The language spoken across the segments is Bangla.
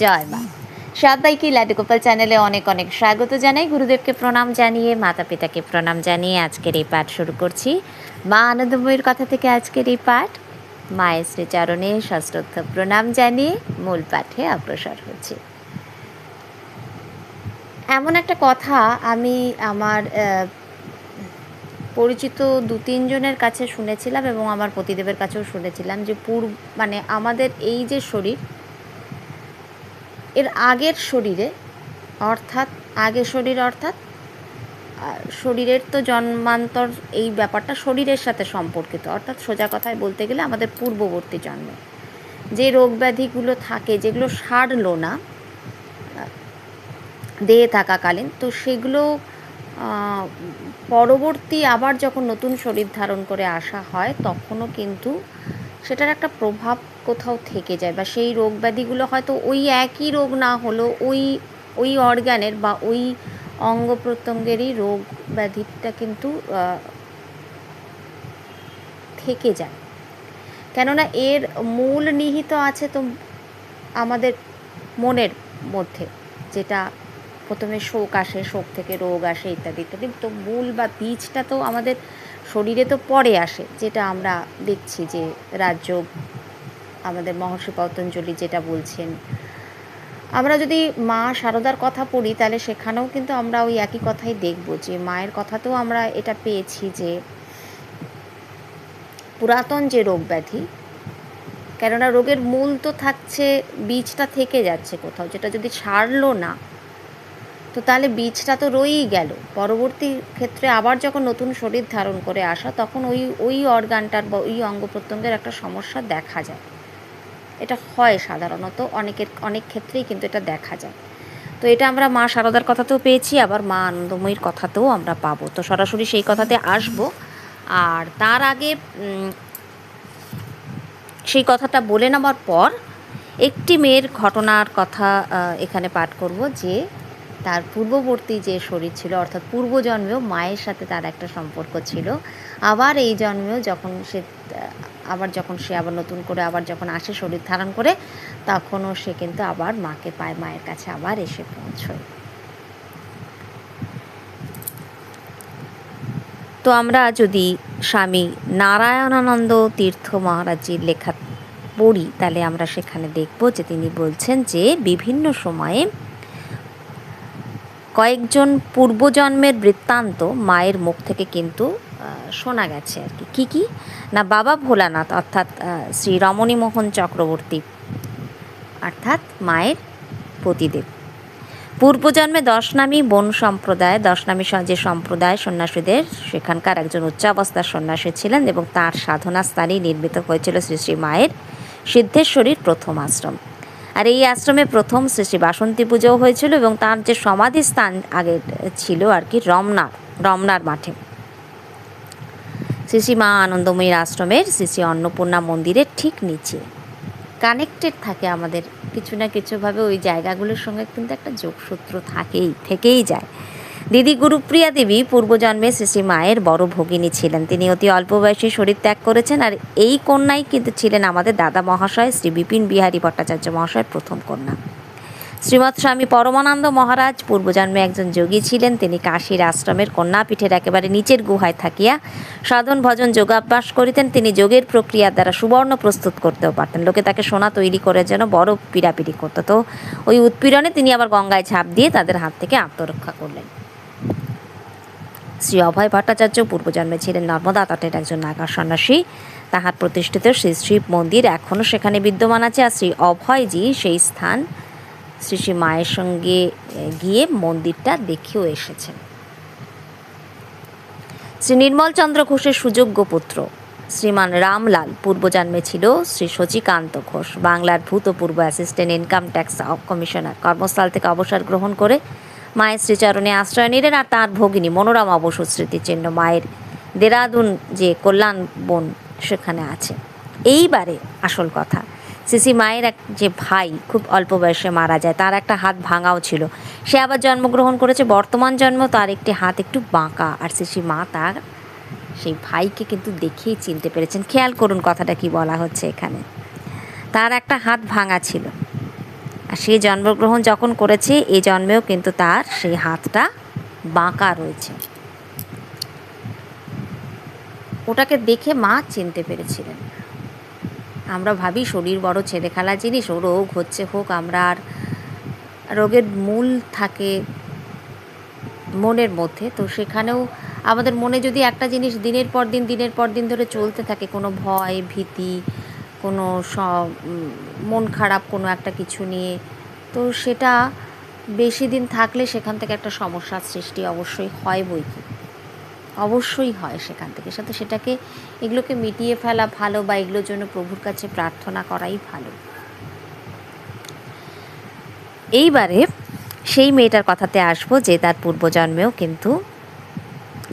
জয় মা। সবাইকে লাডুগোপাল চ্যানেলে অনেক অনেক স্বাগত জানাই। গুরুদেবকে প্রণাম জানিয়ে মাতা পিতাকে প্রণাম জানিয়ে আজকের এই পাঠ শুরু করছি। মা আনন্দময়ীর কথা থেকে আজকের এই পাঠ। মায়ের শ্রীচরণে সশ্রদ্ধ প্রণাম জানিয়ে মূল পাঠে অগ্রসর হচ্ছে। এমন একটা কথা আমি আমার পরিচিত দু তিনজনের কাছে শুনেছিলাম এবং আমার পতিদেবের কাছেও শুনেছিলাম যে পূর্ব মানে আমাদের এই যে শরীর এর আগের শরীরে, অর্থাৎ আগের শরীর অর্থাৎ শরীরের তো জন্মান্তর এই ব্যাপারটা শরীরের সাথে সম্পর্কিত, অর্থাৎ সোজা কথায় বলতে গেলে আমাদের পূর্ববর্তী জন্মে। যে রোগ ব্যাধিগুলো থাকে, যেগুলো সারলো না, দেহে থাকাকালীন, তো সেগুলো পরবর্তী আবার যখন নতুন শরীর ধারণ করে আসা হয়, তখনও কিন্তু সেটার একটা প্রভাব কোথাও থেকে যায় বা সেই রোগ ব্যাধিগুলো হয়তো ওই একই রোগ না হলেও ওই ওই অর্গানের বা ওই অঙ্গ প্রত্যঙ্গেরই রোগ ব্যাধিটা কিন্তু থেকে যায়। কেননা এর মূল নিহিত আছে তো আমাদের মনের মধ্যে, যেটা প্রথমে শোক আসে, শোক থেকে রোগ আসে ইত্যাদি ইত্যাদি। তো মূল বা বীজটা তো আমাদের শরীরে তো পরে আসে, যেটা আমরা দেখছি যে রাজ্য, আমাদের মহর্ষি পতঞ্জলি যেটা বলছেন। আমরা যদি মা সারদার কথা পড়ি, তাহলে সেখানেও কিন্তু আমরা ওই একই কথাই দেখব যে মায়ের কথাতেও আমরা এটা পেয়েছি যে পুরাতন যে রোগ ব্যাধি, কেননা রোগের মূল তো থাকছে, বীজটা থেকে যাচ্ছে কোথাও, যেটা যদি সারলো না তো তাহলে বীজটা তো রয়েই গেল। পরবর্তী ক্ষেত্রে আবার যখন নতুন শরীর ধারণ করে আসা, তখন ওই ওই অর্গানটার বা ওই অঙ্গ প্রত্যঙ্গের একটা সমস্যা দেখা যায়। এটা হয় সাধারণত, অনেকের, অনেক ক্ষেত্রেই কিন্তু এটা দেখা যায়। তো এটা আমরা মা সারদার কথাতেও পেয়েছি, আবার মা আনন্দময়ীর কথাতেও আমরা পাবো। তো সরাসরি সেই কথাতে আসব। আর তার আগে সেই কথাটা বলে নেওয়ার পর একটি মেয়ের ঘটনার কথা এখানে পাঠ করব যে তার পূর্ববর্তী যে শরীর ছিল, অর্থাৎ পূর্বজন্মেও মায়ের সাথে তার একটা সম্পর্ক ছিল। আবার এই জন্মেও যখন সে, আবার যখন সে আবার নতুন করে আবার যখন আসে শরীর ধারণ করে, তখনও সে কিন্তু আবার মাকে পায়, মায়ের কাছে আবার এসে পৌঁছয়। তো আমরা যদি স্বামী নারায়ণানন্দ তীর্থ মহারাজজির লেখা পড়ি, তাহলে আমরা সেখানে দেখব যে তিনি বলছেন যে বিভিন্ন সময়ে কয়েকজন পূর্বজন্মের বৃত্তান্ত মায়ের মুখ থেকে কিন্তু শোনা গেছে আর কি। কী কী? না, বাবা ভোলানাথ, অর্থাৎ শ্রী রমণীমোহন চক্রবর্তী, অর্থাৎ মায়ের পতিদেব। পূর্বজন্মে দশনামী বন সম্প্রদায়, দশনামী যে সম্প্রদায় সন্ন্যাসীদের, সেখানকার একজন উচ্চাবস্থার সন্ন্যাসী ছিলেন এবং তার সাধনা স্থানেই নির্মিত হয়েছিল শ্রী শ্রী মায়ের সিদ্ধেশ্বরীর প্রথম আশ্রম। আর এই আশ্রমে প্রথম শ্রী বাসন্তী পুজোও হয়েছিল এবং তার যে সমাধি স্থান আগে ছিল আর কি রমনা রমনার মাঠে। শ্রী মা আনন্দময়ীর আশ্রমের শ্রী শ্রী অন্নপূর্ণা মন্দিরের ঠিক নিচে। কানেক্টেড থাকে আমাদের, কিছু না কিছুভাবে ওই জায়গাগুলোর সঙ্গে কিন্তু একটা যোগসূত্র থাকেই, থেকেই যায়। দিদি গুরুপ্রিয়া দেবী পূর্বজন্মে শ্রী মায়ের বড় ভগিনী ছিলেন। তিনি অতি অল্প বয়সে শরীর ত্যাগ করেছেন আর এই কন্যাই কিন্তু ছিলেন আমাদের দাদা মহাশয় শ্রী বিপিন বিহারী ভট্টাচার্য মহাশয়ের প্রথম কন্যা। শ্রীমৎ স্বামী পরমানন্দ মহারাজ পূর্বজন্মে একজন যোগী ছিলেন। তিনি কাশীর আশ্রমের কন্যাপীঠের একেবারে নিচের গুহায় থাকিয়া সাধন ভজন যোগাভ্যাস করিতেন। তিনি যোগের প্রক্রিয়ার দ্বারা সুবর্ণ প্রস্তুত করতেও পারতেন। লোকে তাকে সোনা তৈরি করে যেন বড় পীড়াপিড়ি করতো। তো ওই উৎপীড়নে তিনি আবার গঙ্গায় ঝাঁপ দিয়ে তাদের হাত থেকে আত্মরক্ষা করলেন। শ্রী অভয় ভট্টাচার্য পূর্বজন্মে ছিলেন নর্মদা তটের একজন নাগা সন্ন্যাসী। তাহার প্রতিষ্ঠিত শ্রী শিব মন্দির এখনও সেখানে বিদ্যমান আছে আর শ্রী অভয়জি সেই স্থান শ্রী শ্রী মায়ের সঙ্গে গিয়ে মন্দিরটা দেখেও এসেছেন। শ্রী নির্মলচন্দ্র ঘোষের সুযোগ্য পুত্র, শ্রীমান রামলাল, পূর্বজন্মে ছিল শ্রী শচীকান্ত ঘোষ, বাংলার ভূতপূর্ব অ্যাসিস্ট্যান্ট ইনকাম ট্যাক্স কমিশনার, কর্মস্থল থেকে অবসর গ্রহণ করে মায়ের শ্রীচরণে আশ্রয় নিলেন আর তাঁর ভগিনী মনোরমা বসু স্মৃতিচিহ্ন মায়ের দেরাদুন যে কল্যাণ বন সেখানে আছে। এইবারে আসল কথা, সিসি মায়ের এক যে ভাই খুব অল্প বয়সে মারা যায়, তার একটা হাত ভাঙাও ছিল। সে আবার জন্মগ্রহণ করেছে, বর্তমান জন্ম তার একটি হাত একটু বাঁকা। আর সিসি মা তার সেই ভাইকে কিন্তু দেখেই চিনতে পেরেছেন। খেয়াল করুন কথাটা কি বলা হচ্ছে এখানে। তার একটা হাত ভাঙা ছিল। আর সে জন্মগ্রহণ যখন করেছে, এই জন্মেও কিন্তু তার সেই হাতটা বাঁকা রয়েছে। ওটাকে দেখে মা চিনতে পেরেছিলেন। আমরা ভাবি শরীর বড় ছেলে খেলা জিনিস, ও রোগ হচ্ছে হোক, আমরা আর রোগের মূল থাকে মনের মধ্যে। তো সেখানেও আমাদের মনে যদি একটা জিনিস দিনের পর দিন, দিনের পর দিন ধরে চলতে থাকে, কোনো ভয়, ভীতি, কোনো মন খারাপ কোনো একটা কিছু নিয়ে। তো সেটা বেশি দিন থাকলে সেখান থেকে একটা সমস্যার সৃষ্টি অবশ্যই হয় বই কি। অবশ্যই হয় সেখান থেকে। সাথে সেটাকে এগুলোকে মিটিয়ে ফেলা ভালো বা এগুলোর জন্য প্রভুর কাছে প্রার্থনা করাই ভালো। এইবারে সেই মেয়েটার কথাতে আসব যে তার পূর্বজন্মেও কিন্তু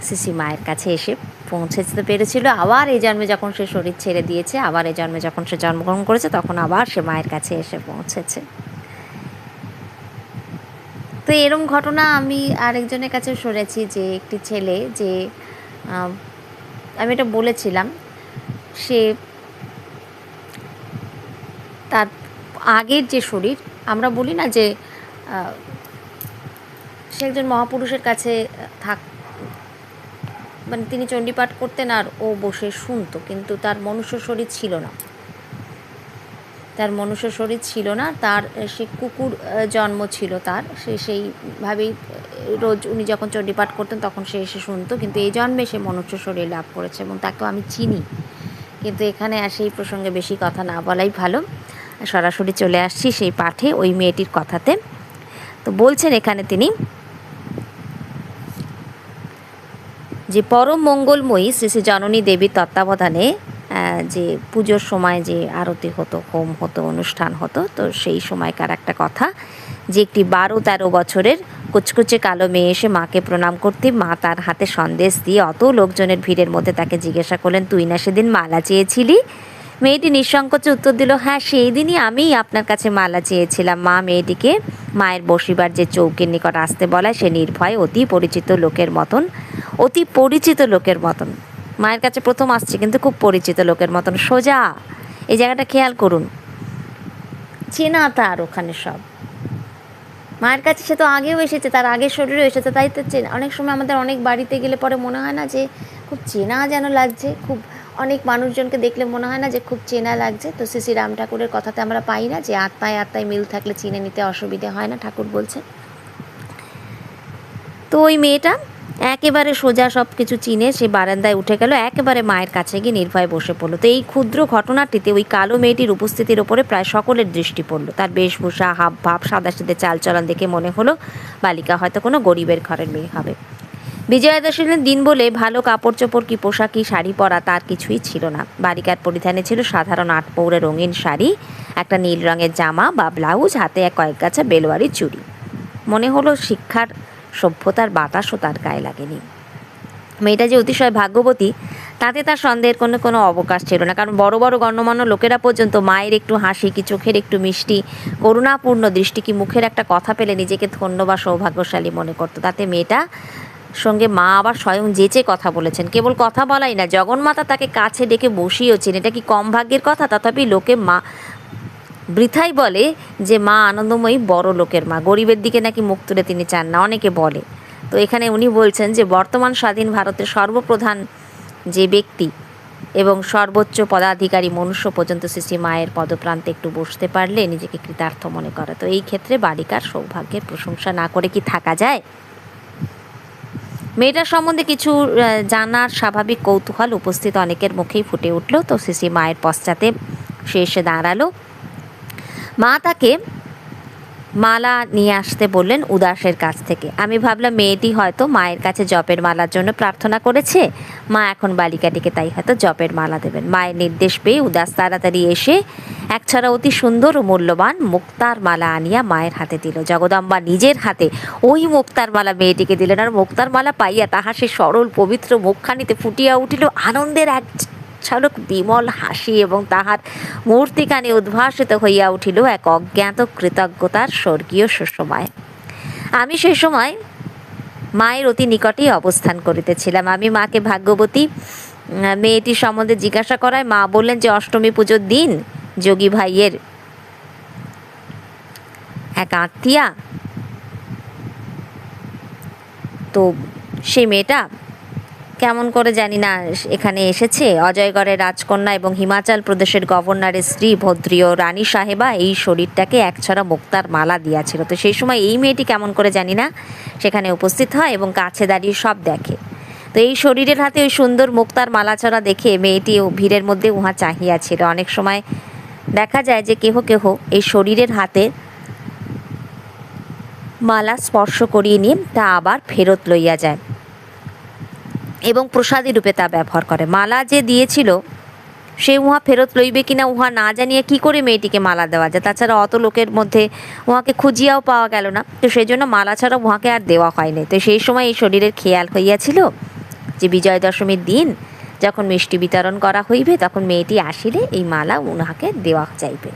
সিসি মায়ের কাছে এসে পৌঁছতে পেরেছিল। আবার এই জন্মে যখন সে শরীর ছেড়ে দিয়েছে, আবার এই জন্মে যখন সে জন্মগ্রহণ করেছে, তখন আবার সে মায়ের কাছে এসে পৌঁছেছে। তো এরম ঘটনা আমি আরেকজনের কাছে শুনেছি যে একটি ছেলে যে আমি এটা বলেছিলাম, সে তার আগের যে শরীর, আমরা বলি না যে সে একজন মহাপুরুষের কাছে থাক মানে তিনি চণ্ডীপাঠ করতেন আর ও বসে শুনতো, কিন্তু তার মনুষ্য শরীর ছিল না। তার মনুষ্য শরীর ছিল না, তার সে কুকুর জন্ম ছিল তার। সে সেইভাবেই রোজ উনি যখন চণ্ডীপাঠ করতেন তখন সে এসে শুনতো, কিন্তু এই জন্মে সে মনুষ্য শরীর লাভ করেছে এবং তাকেও আমি চিনি। কিন্তু এখানে আর সেই প্রসঙ্গে বেশি কথা না বলাই ভালো। সরাসরি চলে আসছি সেই পাঠে ওই মেয়েটির কথাতে। তো বলছেন এখানে তিনি যে পরম মঙ্গলময়ী শ্রী শ্রী জননী দেবীর তত্ত্বাবধানে যে পুজোর সময় যে আরতি হতো, হোম হতো, অনুষ্ঠান হতো, তো সেই সময়কার একটা কথা যে একটি বারো তেরো বছরের কুচকুচে কালো মেয়ে এসে মাকে প্রণাম করতে মা তার হাতে সন্দেশ দিয়ে অত লোকজনের ভিড়ের মধ্যে তাকে জিজ্ঞাসা করলেন, তুই না সেদিন মালা চেয়েছিলি? মেয়েটি নিঃসংকোচে উত্তর দিল হ্যাঁ সেই দিনই আমি আপনার কাছে মালা চেয়েছিলাম। মা মেয়েটিকে মায়ের বসিবার যে চৌকির নিকট আসতে বলায় সে নির্ভয়ে অতি পরিচিত লোকের মতন অতি পরিচিত লোকের মতন। মায়ের কাছে প্রথম আসছে কিন্তু খুব পরিচিত লোকের মতন। সোজা, এই জায়গাটা খেয়াল করুন। চেনা তার ওখানে সব। মায়ের কাছে সে তো আগেও এসেছে, তার আগের শরীরেও এসেছে, তাই তো চেনা। অনেক সময় আমাদের অনেক বাড়িতে গেলে পরে মনে হয় না যে খুব চেনা যেন লাগছে, খুব অনেক মানুষজনকে দেখলে মনে হয় না যে খুব চেনা লাগছে। তো শ্রী রাম ঠাকুরের কথাতে আমরা পাই না যে আত্মায় আত্মায় মিল থাকলে চিনে নিতে অসুবিধে হয় না, ঠাকুর বলছে তো ওই মেয়েটা একেবারে সোজা সব কিছু চিনে সে বারান্দায় উঠে গেল, একেবারে মায়ের কাছে গিয়ে নির্ভয়ে বসে পড়ল। তো এই ক্ষুদ্র ঘটনাটিতে ওই কালো মেয়েটির উপস্থিতির ওপরে প্রায় সকলের দৃষ্টি পড়ল। তার বেশভূষা হাব ভাব সাদা সিধে চালচলন দেখে মনে হলো, বালিকা হয়তো কোনো গরিবের ঘরের মেয়ে হবে। বিজয়া দশমীর দিন বলে ভালো কাপড় চোপড় কি পোশাক কি শাড়ি পরা তার কিছুই ছিল না। বালিকার পরিধানে ছিল সাধারণ আট পৌরে রঙিন শাড়ি, একটা নীল রঙের জামা বা ব্লাউজ, হাতে এক কয়েক গাছা বেলোয়ারি চুড়ি। মনে হলো শিক্ষার সভ্যতার বাতাসও তার গায়ে লাগেনি। মেয়েটা যে অতিশয় ভাগ্যবতী, তাতে তার সন্দেহের কোনো কোনো অবকাশ ছিল না। কারণ বড় বড় গণ্যমান্য লোকেরা পর্যন্ত মায়ের একটু হাসি, কি চোখের একটু মিষ্টি, করুণাপূর্ণ দৃষ্টি, কি মুখের একটা কথা পেলে নিজেকে ধন্য বা সৌভাগ্যশালী মনে করতো। তাতে মেয়েটা সঙ্গে মা আবার স্বয়ং যেচে কথা বলেছেন। কেবল কথা বলাই না, জগন্মাতা তাকে কাছে ডেকে বসিয়েছেন এটা কি কম ভাগ্যের কথা? তথাপি লোকে মা বৃথাই বলে যে, মা, আনন্দময়ী বড় লোকের মা। গরিবের দিকে নাকি মুখ তুলে তিনি চান না। অনেকে বলে। তো এখানে উনি বলছেন যে, বর্তমান স্বাধীন ভারতের সর্বপ্রধান যে ব্যক্তি এবং সর্বোচ্চ পদাধিকারী মনুষ্য পর্যন্ত শ্রী মায়ের পদপ্রান্তে একটু বসতে পারলে নিজেকে কৃতার্থ মনে করে। তো এই ক্ষেত্রে বালিকার সৌভাগ্যের প্রশংসা না করে কি থাকা যায়? মেয়েটার সম্বন্ধে কিছু জানার স্বাভাবিক কৌতূহল উপস্থিত অনেকের মুখেই ফুটে উঠল। তো সিসি মায়ের পশ্চাতে সে এসে দাঁড়াল। মা তাকে মালা নিয়ে আসতে বললেন উদাসের কাছ থেকে। আমি ভাবলাম, মেয়েটি হয়তো মায়ের কাছে জপের মালার জন্য প্রার্থনা করেছে। মা এখন বালিকাটিকে তাই হয়তো জপের মালা দেবেন। মায়ের নির্দেশ পেয়ে উদাস তাড়াতাড়ি এসে একছাড়া অতি সুন্দর ও মূল্যবান মুক্তার মালা আনিয়া মায়ের হাতে দিল। জগদম্বা নিজের হাতে ওই মুক্তার মালা মেয়েটিকে দিলেন। আর মুক্তার মালা পাইয়া তাহার সে সরল, পবিত্র মুখখানিতে ফুটিয়া উঠিল। আনন্দের এক ঝলক বিমল হাসি এবং তাহার মূর্তিকানে উদ্ভাসিত হইয়া উঠিল এক অজ্ঞাত কৃতজ্ঞতার স্বর্গীয় সুসময়। আমি সে সময় মায়ের অতি নিকটেই অবস্থান করিতেছিলাম। আমি মাকে ভাগ্যবতী মেয়েটি সম্বন্ধে জিজ্ঞাসা করায় মা বললেন যে, অষ্টমী পুজোর দিন যোগী ভাইয়ের এক আত্মীয়া, তো সেই মেয়েটা কেমন করে জানি না, এখানে এসেছে। অজয়গড়ের রাজকন্যা এবং হিমাচল প্রদেশের গভর্নরের স্ত্রী ভদ্রীয় রানী সাহেবা এই শরীরটাকে একছড়া মুক্তার মালা দিয়াছিল। তো সেই সময় এই মেয়েটি কেমন করে জানি না, সেখানে উপস্থিত হয় এবং কাছে দাঁড়িয়ে সব দেখে। তো এই শরীরের হাতে ওই সুন্দর মুক্তার মালাছড়া দেখে মেয়েটি ভিড়ের মধ্যে উহা চাহিয়াছিল। অনেক সময় দেখা যায় যে কেহ কেহ এই শরীরের হাতে মালা স্পর্শ করিয়ে নিয়ে তা আবার ফেরত লইয়া যায়। এবং প্রসাদী রূপে তা ব্যবহার করে। মালা যে দিয়েছিল, সে উহা ফেরত লইবে কিনা উহা না জানিয়ে কি করে মেয়েটিকে মালা দেওয়া যায়? তাছাড়া অত লোকের মধ্যে উহাকে খুঁজিয়াও পাওয়া গেল না। তো সেই জন্য মালা ছাড়া উহাকে আর দেওয়া হয়নি তো সেই সময় এই শরীরের খেয়াল হইয়াছিল যে বিজয় দশমীর দিন যখন মিষ্টি বিতরণ করা হইবে, তখন মেয়েটি আসিলে এই মালা উনাকে দেওয়া যাইবে।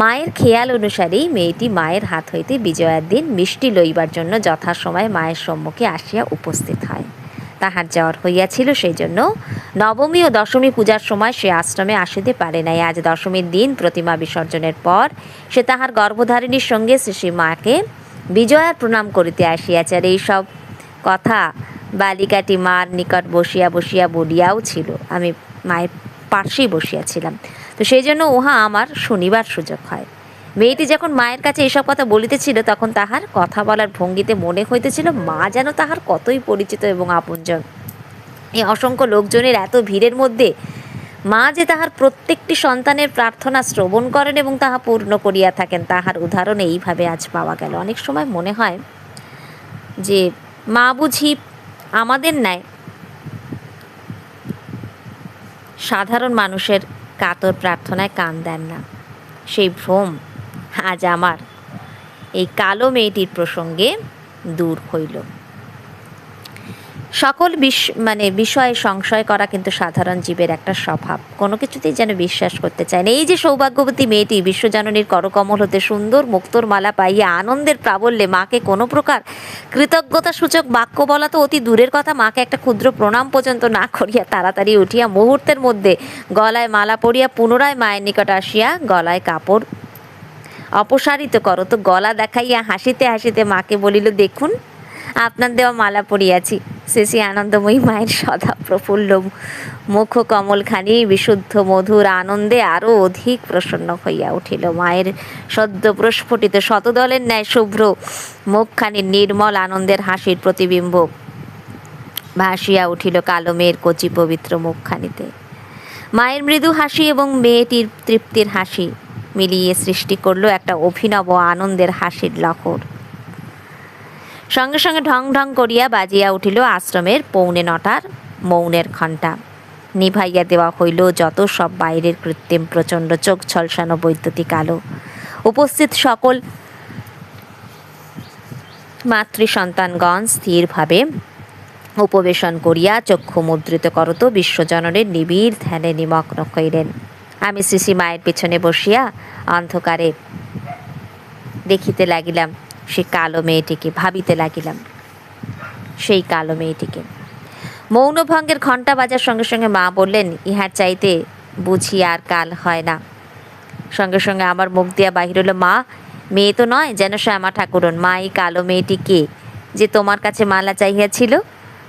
মায়ের খেয়াল অনুসারেই মেয়েটি মায়ের হাত হইতে বিজয়ার দিন মিষ্টি লইবার জন্য যথাসময়ে মায়ের সম্মুখে আসিয়া উপস্থিত হয়। তাহার জ্বর হইয়াছিল সেই জন্য নবমী ও দশমী পূজার সময় সে আশ্রমে আসিতে পারে নাই। আজ দশমীর দিন প্রতিমা বিসর্জনের পর সে তাহার গর্ভধারিণীর সঙ্গে শ্রী মাকে বিজয়ার প্রণাম করিতে আসিয়াছে আর এইসব কথা বালিকাটি মার নিকট বসিয়া বসিয়া বলিয়াও ছিল। আমি মায়ের পাশেই বসিয়াছিলাম। তো সেই জন্য উহা আমার শনিবার সুযোগ হয়। মেয়েটি যখন মায়ের কাছে এসব কথা বলিতেছিল, তখন তাহার কথা বলার ভঙ্গিতে মনে হইতেছিল, মা যেন তাহার কতই পরিচিত এবং আপনজন। এই অসংখ্য লোকজনের এত ভিড়ের মধ্যে মা যে তাহার প্রত্যেকটি সন্তানের প্রার্থনা শ্রবণ করেন এবং তাহা পূর্ণ করিয়া থাকেন, তাহার উদাহরণ এইভাবে আজ পাওয়া গেল। অনেক সময় মনে হয় যে, মা বুঝি আমাদের ন্যায় সাধারণ মানুষের কাতর প্রার্থনায় কান দেন না। সেই ভ্রম আজ আমার। এই কালো মেয়েটির প্রসঙ্গে দূর হইল। সকল বিষ মানে বিষয়ে সংশয় করা কিন্তু সাধারণ জীবের একটা স্বভাব। কোনো কিছুতেই যেন বিশ্বাস করতে চায় না। এই যে সৌভাগ্যবতী মেয়েটি বিশ্বজননীর করকমল হতে সুন্দর মুক্তোর মালা পাইয়া আনন্দের প্রাবল্যে মাকে কোনো প্রকার কৃতজ্ঞতা সূচক বাক্য বলা তো অতি দূরের কথা। মাকে একটা ক্ষুদ্র প্রণাম পর্যন্ত না করিয়া তাড়াতাড়ি উঠিয়া মুহূর্তের মধ্যে গলায় মালা পরিয়া পুনরায় মায়ের নিকট আসিয়া গলায় কাপড় অপসারিত করো। তো গলা দেখাইয়া হাসিতে হাসিতে মাকে বলিল, দেখুন, আপনার দেওয়া মালা পরিয়াছি শেষে আনন্দময়ী মায়ের সদা প্রফুল্ল মুখ কমলখানি বিশুদ্ধ মধুর আনন্দে আরও অধিক প্রসন্ন হইয়া উঠিল। মায়ের সদ্য প্রস্ফুটিত শতদলের ন্যায় শুভ্র মুখখানি নির্মল আনন্দের হাসির প্রতিবিম্ব ভাসিয়া উঠিল কালো মেয়ের কচি পবিত্র মুখখানিতে। মায়ের মৃদু হাসি এবং মেয়েটির তৃপ্তির হাসি মিলিয়ে সৃষ্টি করল একটা অভিনব আনন্দের হাসির লহর। সঙ্গে সঙ্গে ঢং ঢং করিয়া বাজিয়া উঠিল আশ্রমের পৌনে নটার মৌনের ঘণ্টা। নিভাইয়া দেওয়া হইল যত সব বাইরের কৃত্রিম প্রচণ্ড চোখ ছলসানো বৈদ্যুতিক আলো। উপস্থিত সকল মাতৃ সন্তানগণ স্থিরভাবে উপবেশন করিয়া চক্ষু মুদ্রিত করত বিশ্বজননের নিবিড় ধ্যানে নিমগ্ন হইলেন। আমি শ্রী মায়ের পেছনে বসিয়া অন্ধকারে দেখিতে লাগিলাম, সে কালো মেয়েটিকে ভাবিতে লাগিলাম। সেই কালো মেয়েটিকে। মৌনভঙ্গের ঘণ্টা বাজার সঙ্গে সঙ্গে মা বললেন, ইহার চাইতে বুঝি আর কাল হয় না। সঙ্গে সঙ্গে আমার মুখ দিয়া বাহির হলো মা, মেয়ে তো নয়, যেন শ্যামা ঠাকুরন। মা, এই কালো মেয়েটি কে? যে তোমার কাছে মালা চাহিয়াছিল?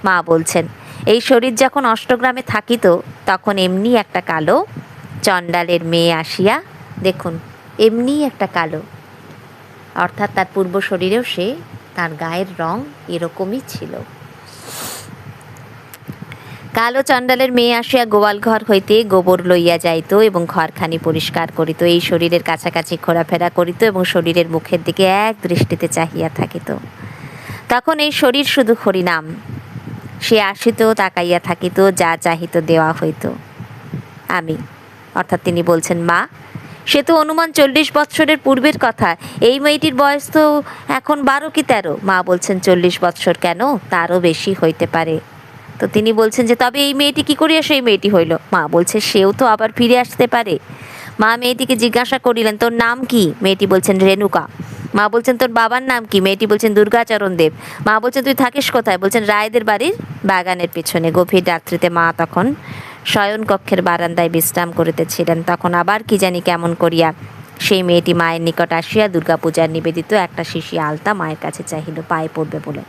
মা বলছেন, এই শরীর যখন অষ্টগ্রামে থাকিত, তখন এমনি একটা কালো চণ্ডালের মেয়ে আসিয়া, দেখুন, এমনি একটা কালো। অর্থাৎ তার পূর্ব শরীরেও সে তার গায়ের রং এরকমই ছিল। কালো চণ্ডালের মেয়ে আসিয়া গোয়াল ঘর হইতে গোবর লইয়া যাইত এবং ঘরখানি পরিষ্কার করিত। এই শরীরের কাছাকাছি ঘোরাফেরা করিত এবং শরীরের মুখের দিকে এক দৃষ্টিতে চাহিয়া থাকিত। তখন এই শরীর শুধু হরিনাম। সে আসিত, তাকাইয়া থাকিত, যা চাহিত দেওয়া হইত। আমি অর্থাৎ তিনি বলছেন, মা, সে তো অনুমান চল্লিশ বৎসরের পূর্বের কথা। এই মেয়েটির বয়স তো এখন বারো কি তেরো? মা বলছেন, চল্লিশ বৎসর কেন? তারও বেশি হইতে পারে। তো তিনি বলছেন যে, তবে এই মেয়েটি কি করিয়া সেই মেয়েটি হইল? মা বলছে, সেও তো আবার ফিরে আসতে পারে। মা মেয়েটিকে জিজ্ঞাসা করিলেন, তোর নাম কি? মেয়েটি বলছেন, রেণুকা। মা বলছেন, তোর বাবার নাম কি? মেয়েটি বলছেন, দুর্গাচরণ দেব। মা বলছেন, তুই থাকিস কোথায়? বলছেন, রায়দের বাড়ির বাগানের পেছনে। গভীর রাত্রিতে মা তখন শয়ন কক্ষের বারান্দায় বিশ্রাম করিতেছিলেন। তখন আবার কি জানি কেমন করিয়া সেই মেয়েটি মায়ের নিকট আসিয়া দুর্গাপূজার নিবেদিত একটা শিশি আলতা মায়ের কাছে চাহিল, পায়ে পড়বে বলে।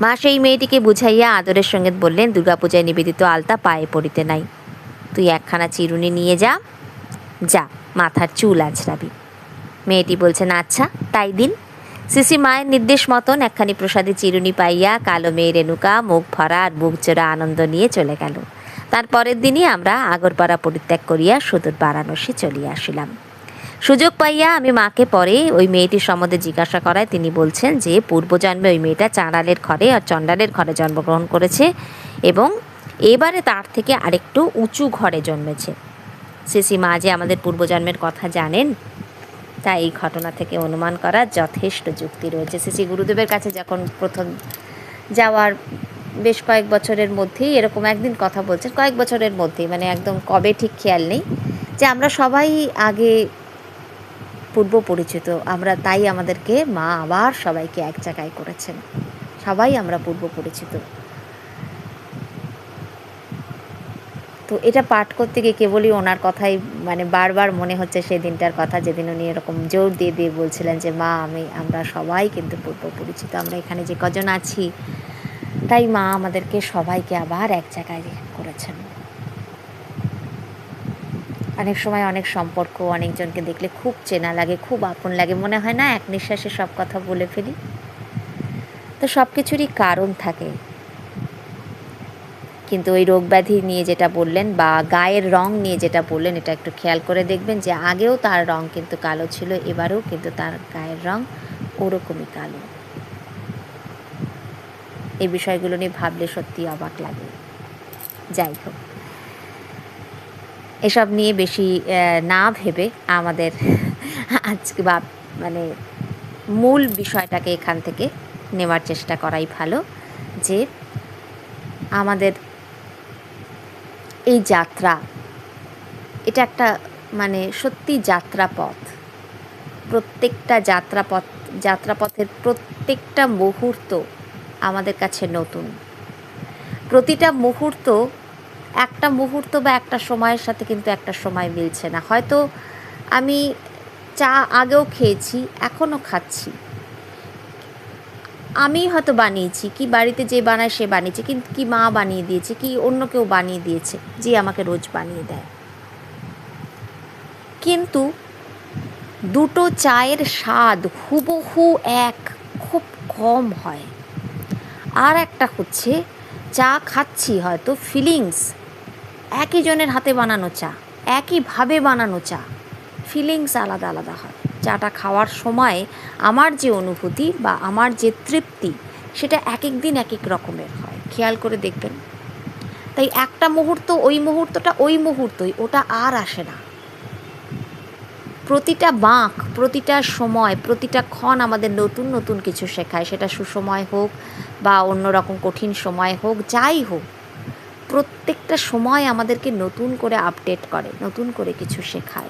মা সেই মেয়েটিকে বুঝাইয়া আদরের সঙ্গে বললেন, দুর্গাপূজায় নিবেদিত আলতা পায়ে পড়িতে নাই। তুই একখানা চিরুনি নিয়ে যা যা, মাথার চুল আছড়াবি মেয়েটি বলছেন আচ্ছা তাই দিন। সিসি মায়ের নির্দেশ মতন একখানি প্রসাদে চিরুনি পাইয়া কালো মেয়ে রেণুকা, মুখ ভরা আর বুক চোরা আনন্দ নিয়ে চলে গেল। তার পরের দিনই আমরা আগরপাড়া পরিত্যাগ করিয়া সুদূর বারাণসী চলিয়া আসিলাম। সুযোগ পাইয়া আমি মাকে পরে ওই মেয়েটির সম্বন্ধে জিজ্ঞাসা করায় তিনি বলছেন যে, পূর্বজন্মে ওই মেয়েটা চাঁড়ালের ঘরে আর চণ্ডালের ঘরে জন্মগ্রহণ করেছে এবং এবারে তার থেকে আরেকটু উঁচু ঘরে জন্মেছে। সিসি মা যে আমাদের পূর্বজন্মের কথা জানেন তা এই ঘটনা থেকে অনুমান করার যথেষ্ট যুক্তি রয়েছে। শ্রী গুরুদেবের কাছে যখন প্রথম যাওয়ার বেশ কয়েক বছরের মধ্যেই এরকম একদিন কথা বলছেন, কয়েক বছরের মধ্যেই মানে একদম কবে ঠিক খেয়াল নেই, যে আমরা সবাই আগে পূর্ব পরিচিত, আমরা তাই আমাদেরকে মা আবার সবাইকে এক জায়গায় করেছেন। সবাই আমরা পূর্ব পরিচিত। তো এটা পাঠ করতে গিয়ে কেবলই ওনার কথাই মানে বারবার মনে হচ্ছে সেই দিনটার কথা, যেদিন উনি এরকম জোর দিয়ে দিয়ে বলছিলেন যে, মা, আমি, আমরা সবাই কিন্তু পূর্ব পরিচিত, আমরা এখানে যে কজন আছি, তাই মা আমাদেরকে সবাইকে আবার এক জায়গায় করেছেন। অনেক সময় অনেক সম্পর্ক, অনেকজনকে দেখলে খুব চেনা লাগে, খুব আপন লাগে, মনে হয় না এক নিঃশ্বাসে সব কথা বলে ফেলি? তো সব কিছুরই কারণ থাকে। কিন্তু ওই রোগ ব্যাধি নিয়ে যেটা বললেন বা গায়ের রং নিয়ে যেটা বললেন, এটা একটু খেয়াল করে দেখবেন যে আগেও তার রং কিন্তু কালো ছিল, এবারেও কিন্তু তার গায়ের রং ওরকমই কালো। এই বিষয়গুলো নিয়ে ভাবলে সত্যি অবাক লাগে। যাই হোক, এসব নিয়ে বেশি না ভেবে আমাদের আজকে বা মানে মূল বিষয়টাকে এখান থেকে নেওয়ার চেষ্টা করাই ভালো যে আমাদের এই যাত্রা, এটা একটা মানে সত্যি যাত্রাপথ। প্রত্যেকটা যাত্রাপথ, যাত্রাপথের প্রত্যেকটা মুহূর্ত আমাদের কাছে নতুন। প্রতিটা মুহূর্ত, একটা মুহূর্ত বা একটা সময়ের সাথে কিন্তু একটা সময় মিলছে না। হয়তো আমি চা আগেও খেয়েছি, এখনও খাচ্ছি। আমি হয়তো বানিয়েছি, কি বাড়িতে যে বানায় সে বানিয়েছে, কিন্তু কি মা বানিয়ে দিয়েছে, কি অন্য কেউ বানিয়ে দিয়েছে, যে আমাকে রোজ বানিয়ে দেয়। কিন্তু দুটো চায়ের স্বাদ হুবহু এক, খুব কম হয়। আর একটা হচ্ছে, চা খাচ্ছি হয়তো, ফিলিংস, একই জনের হাতে বানানো চা, একইভাবে বানানো চা, ফিলিংস আলাদা আলাদা হয়। চাটা খাওয়ার সময় আমার যে অনুভূতি বা আমার যে তৃপ্তি, সেটা এক এক দিন এক এক রকমের হয়। খেয়াল করে দেখবেন। তাই একটা মুহূর্ত ওই মুহূর্তটা ওই মুহূর্তই, ওটা আর আসে না। প্রতিটা বাঁক, প্রতিটা সময়, প্রতিটা ক্ষণ আমাদের নতুন নতুন কিছু শেখায়। সেটা সুসময় হোক বা অন্যরকম কঠিন সময় হোক, যাই হোক, প্রত্যেকটা সময় আমাদেরকে নতুন করে আপডেট করে, নতুন করে কিছু শেখায়।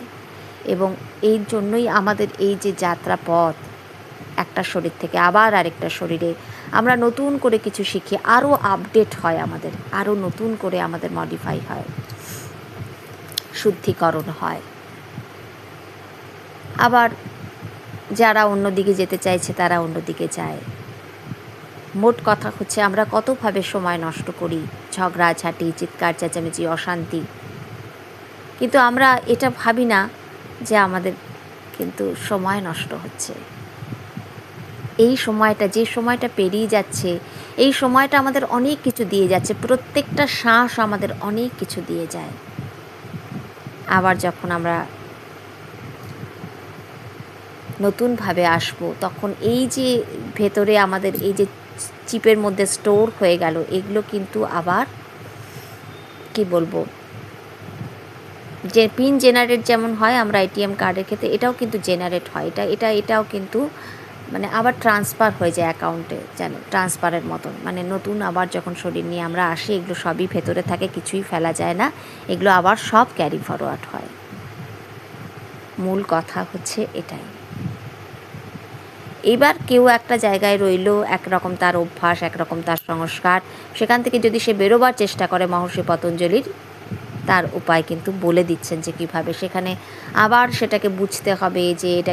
এবং এই জন্যই আমাদের এই যে যাত্রা পথ একটা শরীর থেকে আবার আরেকটা শরীরে আমরা নতুন করে কিছু শিখি আরও আপডেট হয় আমাদের আরও নতুন করে আমাদের মডিফাই হয়, শুদ্ধিকরণ হয়। আবার যারা অন্যদিকে যেতে চাইছে তারা অন্যদিকে যায়। মোট কথা হচ্ছে আমরা কতভাবে সময় নষ্ট করি, ঝগড়াঝাঁটি, চিৎকার, চেঁচামেচি, অশান্তি। কিন্তু আমরা এটা ভাবি না যে আমাদের কিন্তু সময় নষ্ট হচ্ছে। এই সময়টা, যে সময়টা পেরিয়ে যাচ্ছে, এই সময়টা আমাদের অনেক কিছু দিয়ে যাচ্ছে, প্রত্যেকটা শ্বাস আমাদের অনেক কিছু দিয়ে যায়। আবার যখন আমরা নতুনভাবে আসব, তখন এই যে ভেতরে আমাদের এই যে চিপের মধ্যে স্টোর হয়ে গেল, এগুলো কিন্তু আবার, কি বলব যে পিন জেনারেট যেমন হয়, আমরা এটিএম কার্ডের ক্ষেত্রে এটাও কিন্তু জেনারেট হয়। এটা এটা, এটাও কিন্তু মানে আবার ট্রান্সফার হয়ে যায় অ্যাকাউন্টে যেন ট্রান্সফারের মতন। মানে নতুন আবার যখন শরীর নিয়ে আমরা আসি, এগুলো সবই ভেতরে থাকে, কিছুই ফেলা যায় না। এগুলো আবার সব ক্যারি ফরওয়ার্ড হয়। মূল কথা হচ্ছে এটাই। এবার কেউ একটা জায়গায় রইল, একরকম তার অভ্যাস, একরকম তার সংস্কার। সেখান থেকে যদি সে বেরোবার চেষ্টা করে মহর্ষি পতঞ্জলির তার উপায় কিন্তু বলে দিচ্ছেন যে কীভাবে সেখানে আবার সেটাকে বুঝতে হবে যে এটা